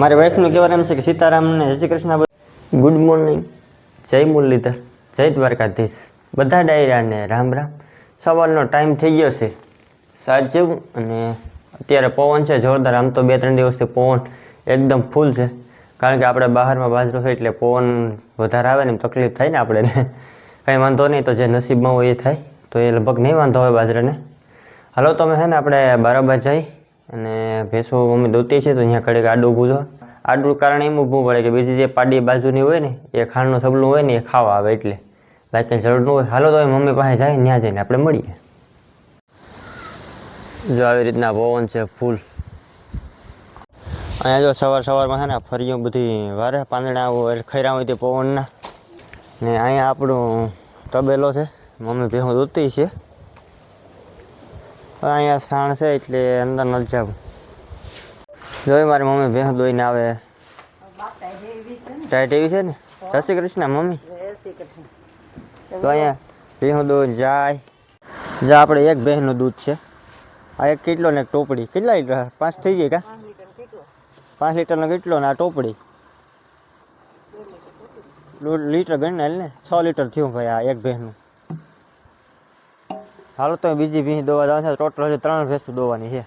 મારી વાઈફનું કહેવાનું એમ છે કે સીતારામને જય શ્રી કૃષ્ણ ગુડ મોર્નિંગ જય મુરલીધર જય દ્વારકાધીશ. બધા ડાયરાને રામ રામ. સવારનો ટાઈમ થઈ ગયો છે. સાત જેવું અને અત્યારે પવન છે જોરદાર. આમ તો બે ત્રણ દિવસથી પવન એકદમ ફૂલ છે. કારણ કે આપણે બહારમાં બાજરો છે એટલે પવન વધારે આવે ને એમ તકલીફ થાય ને આપણે કંઈ વાંધો નહીં તો જે નસીબમાં હોય એ થાય. તો એ લગભગ નહીં વાંધો હોય બાજરાને. હાલો તમે છે ને આપણે બરાબર જઈ અને ભેંસો મમ્મી દોતી છે તો અહીંયા કડે આડું ઊભું આડું કારણ એમ ઊભું પડે કે બીજી જે પાડી બાજુની હોય ને, એ ખાંડનું સબલું હોય ને, એ ખાવા આવે એટલે. બાકી જરૂર ન હોય. હાલો તો મમ્મી પાસે જાય ત્યાં જઈને આપણે મળીએ. જો આવી રીતના પવન છે ફૂલ. અહીંયા જો સવાર સવારમાં છે ને ફરીઓ બધી વારે પાંદડા ખૈરા હોય તે પવનના. ને અહીંયા આપણું તબેલો છે. મમ્મી ભેહું દૂતી છે. અહીંયા સાણ છે એટલે અંદર ન જાવું જોઈ મારી મમ્મી ભેંસ દોઈને આવે. ટાઈટ એવી છે ને? જય શ્રી કૃષ્ણ, મમ્મી. તો અહીંયા ભેંસ દોઈને જાય. જા, આપણે એક ભેંસનું દૂધ છે. આ એક કેટલો ને એક ટોપડી. કેટલા લીટર? પાંચ થઈ ગઈ કા? પાંચ લીટરનો કેટલો ને આ ટોપડી? લીટર ગણી ને? છ લીટર થયું ભાઈ આ એક ભેંસનું. હાલો તો બીજી ભીંસ દોવા જવાનું છે. ટોટલ હજી ત્રણ ભેંસું દોવાની છે.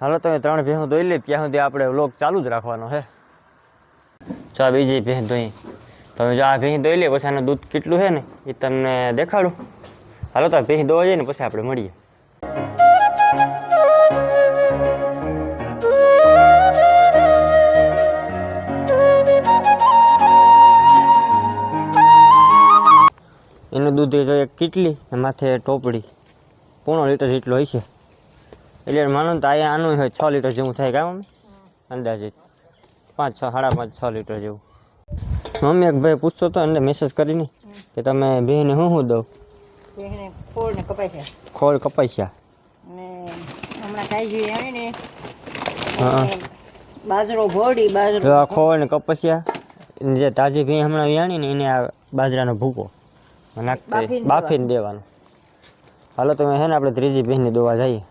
હાલો તો ત્રણ ભેંસું દોઈ લઈએ ત્યાં સુધી આપણે લોક ચાલુ જ રાખવાનો છે. જો બીજી ભેંસ દોઈ. તમે જો આ ભેંસ દોઈ લે, પછી આનું દૂધ કેટલું છે ને, એ તમને દેખાડું. હાલો તો ભેંસ દોવા જઈએ ને પછી આપણે મળીએ. તો એક કેટલી માથે ટોપડી. પોણો લીટર જેટલો હોય છે. એટલે માનો તો અહીંયા આનું હોય છ લીટર જેવું થાય કાં મમ્મી અંદાજે પાંચ છ સાડા પાંચ છ લીટર જેવું. મમ્મી એક ભાઈ પૂછતો હતો એને મેસેજ કરીને કે તમે બેને શું શું દઉં? ખોળ કપાઈ ખોળ જોઈએ. એને બાજરો ભોળી બાજરો ખોળ ને કપાસ્યા. જે તાજી ભી હમણાં વ્યાણી ને એને આ બાજરાનો ભૂકો. નાખી બાફીને દેવાનું. હાલો તમે હે ને આપણે ત્રીજી બહેનની દોવા જઈએ.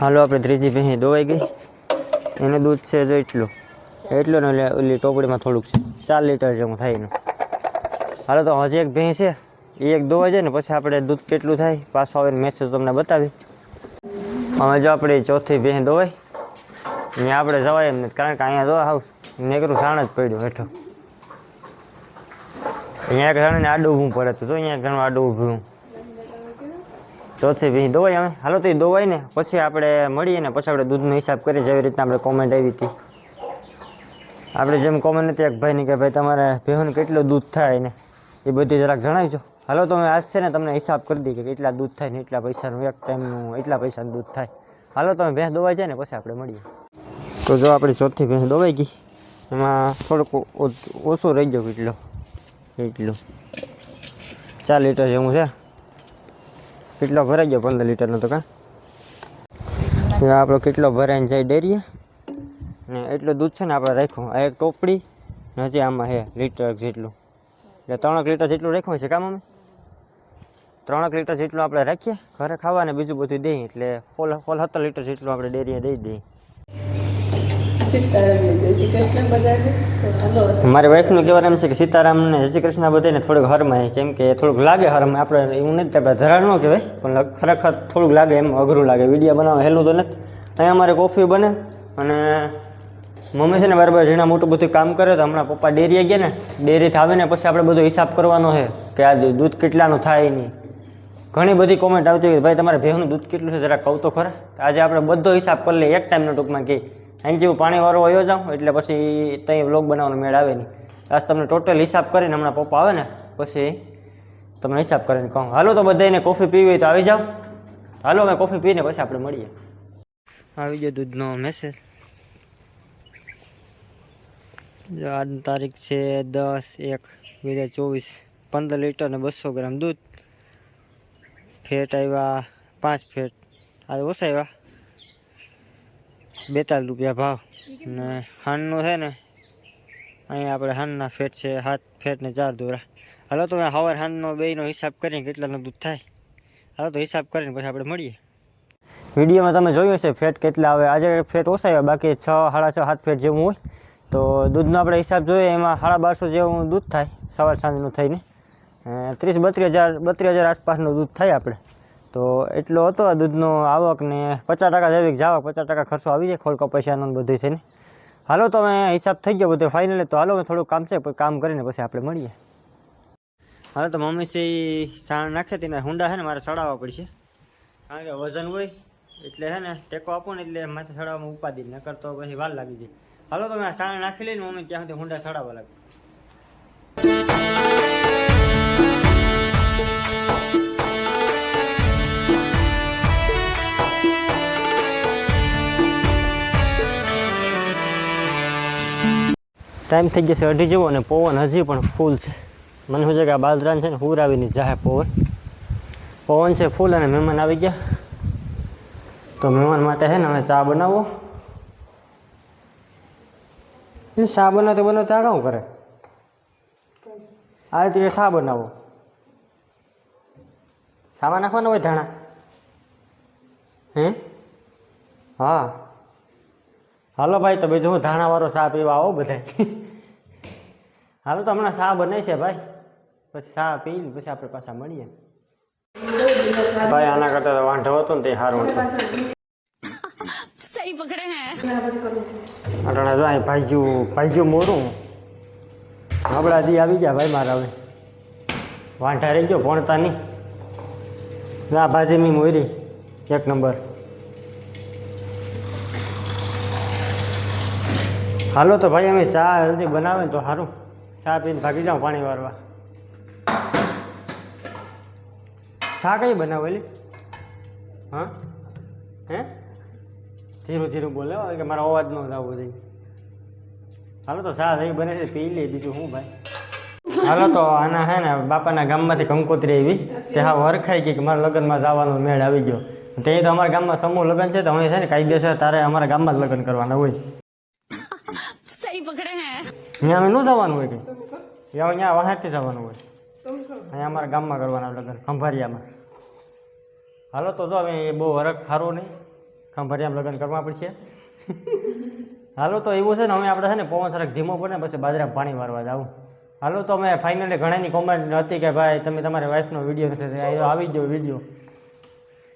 હાલો આપણે ત્રીજી ભેંસી દોવાઈ ગઈ. એનું દૂધ છે જો એટલું. એટલું ને એટલે ઓલી ટોપડીમાં થોડુંક છે. ચાર લીટર જેવું થાય એનું. હાલો તો હજી એક ભેંસ છે. એ એક દોવાઈ જાય ને પછી આપણે દૂધ કેટલું થાય? પાછો આવીને મેસેજ તમને બતાવી અમે જો આપણી ચોથી ભેંસ દોવાય, અહીંયા આપણે જવાય એમ નથી, કારણ કે અહીંયા જો હાઉસ. નેકરું સાણ જ પડ્યું હેઠો અહીંયા એક આડું ઊભું પડે તો અહીંયા ઘણું આડું ઊભું ચોથી ભેંસ દોવાય અમે હાલો તો એ દોવાય ને, પછી આપણે મળીએ ને, પછી આપણે દૂધનો હિસાબ કરીએ જેવી રીતના આપણે કોમેન્ટ આવી હતી. આપણે જેમ કોમેન્ટ હતી, એક ભાઈની કે ભાઈ, તમારે ભેહું કેટલું દૂધ થાય ને, એ બધી જરાક જણાવજો. હાલો, તો આજ છે ને તમને હિસાબ કરી દઈએ કે કેટલા દૂધ થાય ને એટલા પૈસાનું, એક ટાઈમનું એટલા પૈસાનું દૂધ થાય. હાલો તમે ભેંસ દોવાઈ જાય ને, પછી આપણે મળીએ. તો જો આપણી ચોથી ભેંસ દોવાઈ ગઈ. એમાં થોડુંક ઓછું રહી ગયું કેટલો એટલું. ચાર લીટર જેવું છે. કેટલો ભરાઈ ગયો? પંદર લીટરનો તો કાં? આપણો કેટલો ભરાઈને જાય ડેરીએ. ને એટલું દૂધ છે ને આપણે રાખ્યું. આ એક ટોપડી ને હજી આમાં છે લીટર જેટલું. એટલે ત્રણેક લીટર જેટલું રાખ્યું છે કામ અમે ત્રણેક લીટર જેટલું આપણે રાખીએ, ઘરે ખાવા ને બીજું બધું દઈએ, એટલે ફોલ ફોલ સત્તર લીટર જેટલું આપણે ડેરીએ દઈ દઈએ. મારી વાઈફનું કહેવાનું એમ છે કે સીતારામને જય શ્રી કૃષ્ણ બધાને થોડુંક હરમાય, કેમ કે થોડુંક લાગે હરમાય. આપણે એવું નથી આપણે ધરાણ ન કહેવાય, પણ ખરેખર થોડુંક લાગે એમ, અઘરું લાગે. વીડિયો બનાવવા હેલું તો નથી. અહીંયા અમારે કોફી બને અને મમ્મી છે ને બરાબર જેના મોટું બધું કામ કરે તો હમણાં પપ્પા ડેરીએ ગયા ને, ડેરીથી આવે ને પછી આપણે બધો હિસાબ કરવાનો છે કે આ દૂધ કેટલાનું થાય નહીં. ઘણી બધી કોમેન્ટ આવતી હોય ભાઈ તમારે ભેહનું દૂધ કેટલું છે? જરા કહું તો ખરા. આજે આપણે બધો હિસાબ કરી લઈએ. એક ટાઈમનો ટૂંકમાં કે અહીં જેવું પાણીવાળો વયો જાઉં, એટલે પછી ત્યાં વ્લોગ બનાવવાનો મેળ આવે નહીં. આજ તમને ટોટલ હિસાબ કરીને હમણાં પપ્પા આવે ને, પછી તમને હિસાબ કરીને કહું. હાલો તો બધાને કોફી પીવી હોય તો આવી જાઓ. હાલો અમે કોફી પીને પછી આપણે મળીએ. આવી ગયો દૂધનો મેસેજ આજની તારીખ છે દસ એક, બે હજાર ચોવીસ. પંદર લીટર ને બસો ગ્રામ દૂધ. ફેટ આવ્યા, પાંચ ફેટ. આજે ઓછા આવ્યા. બેતાલીસ રૂપિયા ભાવ. ને હાનનું છે ને, અહીંયા આપણે હાનના ફેટ છે હાથ ફેટ ને ચાર દોરા. હાલો તો હવાર હાનનો બેયનો હિસાબ કરીને કેટલાનું દૂધ થાય. હાલો તો હિસાબ કરીને પછી આપણે મળીએ. વિડીયોમાં તમે જોયું હશે ફેટ કેટલા આવે. આજે ફેટ ઓછા આવ્યા, બાકી છ, સાડા છ, સાત ફેટ જેવું હોય. તો દૂધનો આપણે હિસાબ જોઈએ, એમાં સાડા બારસો જેવું દૂધ થાય, સવાર સાંજનું થઈને. ત્રીસ બત્રીસ હજાર બત્રીસ હજાર આસપાસનું દૂધ થાય આપણે. તો એટલો હતો આ દૂધનો આવક ને પચાસ ટકા જૈવિક જાવક, પચાસ ટકા ખર્ચો આવી જાય ખોળ કપાસિયાનો બધું થઈને. હાલો તો અમે હિસાબ થઈ ગયો બધો ફાઇનલી તો હાલો થોડું કામ છે કામ કરીને પછી આપણે મળીએ. હાલો તો મમ્મી છે સાણ નાખે તેના હુંડા છે ને મારે સડાવવા પડશે. કારણ કે વજન હોય એટલે છે ને ટેકો આપો ને એટલે માથે સડાવવામાં ઉપાધિ, નકર તો પછી વાર લાગી જાય. હાલો તમે આ સાણ નાખી લઈને મમ્મી ત્યાં સુધી હુંડા સડાવવા લાગે. ટાઈમ થઈ જશે અઢી જેવો અને પવન હજી પણ ફૂલ છે. મને શું છે કે આ બાલદ્રાન છે ને હુર આવીને જાહે પવન. પવન છે ફૂલ અને મહેમાન આવી ગયા. તો મહેમાન માટે છે ને હવે ચા બનાવો. એ ચા બનાવતો બનાવતા આ કાં કરે? આ રીતે ચા બનાવો. સામા નાખવાના હોય ધાણા? હે? હા. હાલો ભાઈ તમે જો ધાણાવાળો ચા પીવા આવો બધા. હાલો તો હમણાં ચા બને છે ભાઈ. પછી ચા પીને પછી આપણે પાછા મળીએ. ભાઈ આના કરતાં વાંઢો હતો ને તે સારું હતું. અટાણા જો અહીં ભાઈજું ભાઈજું મોરું. હમણાં આવી ગયા ભાઈ મારા હવે. વાંઢા રહી ગયો ભણતા નહીં. ના ભાજી મી મોરી. એક નંબર. હાલો તો ભાઈ અમે ચા જલ્દી બનાવે તો સારું ચા પીને ભાગી જાઉં પાણી વારવા ચા કઈ બનાવેલી હા? હે? ધીરું ધીરું બોલે હો, કે મારો અવાજ ન જાવ જોઈએ હાલો તો ચા થઈ બને છે પી લે બીજું શું ભાઈ? હાલો તો આના હે ને બાપાના ગામમાંથી કંકોત્રી આવી. તે હા વરખાઈ ગઈ કે મારા લગ્નમાં જવાનો મેળ આવી ગયો. તે તો અમારા ગામમાં સમૂહ લગ્ન છે તો અમે છે ને કાયદેસર તારે અમારા ગામમાં જ લગ્ન કરવાના હોય. અહીંયા અમે ન જવાનું હોય કંઈ. ત્યાં અહીંયા વાહારથી જવાનું હોય. અહીંયા અમારા ગામમાં કરવાના લગ્ન ખંભારિયામાં. હાલો તો જો હવે એ બહુ વરખ સારું નહીં. ખંભારિયામાં લગ્ન કરવા પડશે. હાલો તો એવું છે ને અમે આપણે છે ને પવન થોડાક ધીમો પડે પછી બાજરામાં પાણી વારવા જાવું. હાલો તો અમે ફાઇનલી ઘણાની કોમેન્ટ હતી કે ભાઈ તમે તમારી વાઈફનો વીડિયો નથી. આવી ગયો વીડિયો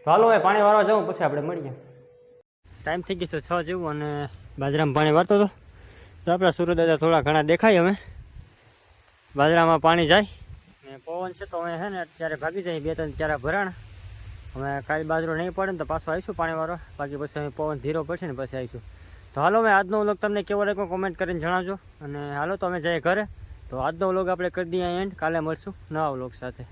તો હાલો હવે પાણી વારવા જાઉં પછી આપણે મળીએ. ટાઈમ થઈ ગયો છે છ જેવું અને બાજરામાં પાણી વારતો હતો. તો આપણા સૂર્યદાદા થોડા ઘણા દેખાય અમે. બાજરામાં પાણી જાય. ને પવન છે તો અમે છે ને અત્યારે ભાગી જાય બે ત્રણ ચારા ભરાણ. અમે કાલ બાજરો નહીં પડે ને તો પાછું આવીશું પાણીવાળો. બાકી પછી અમે પવન ધીરો પડશે ને પછી આવીશું. તો હાલો મેં આજનો વ્લોગ તમને કેવો લાગ્યો કોમેન્ટ કરીને જણાવજો. અને હાલો તો અમે જઈએ ઘરે. તો આજનો વ્લોગ આપણે કરી દઈએ એન્ડ કાલે મળશું નવા વ્લોગ સાથે.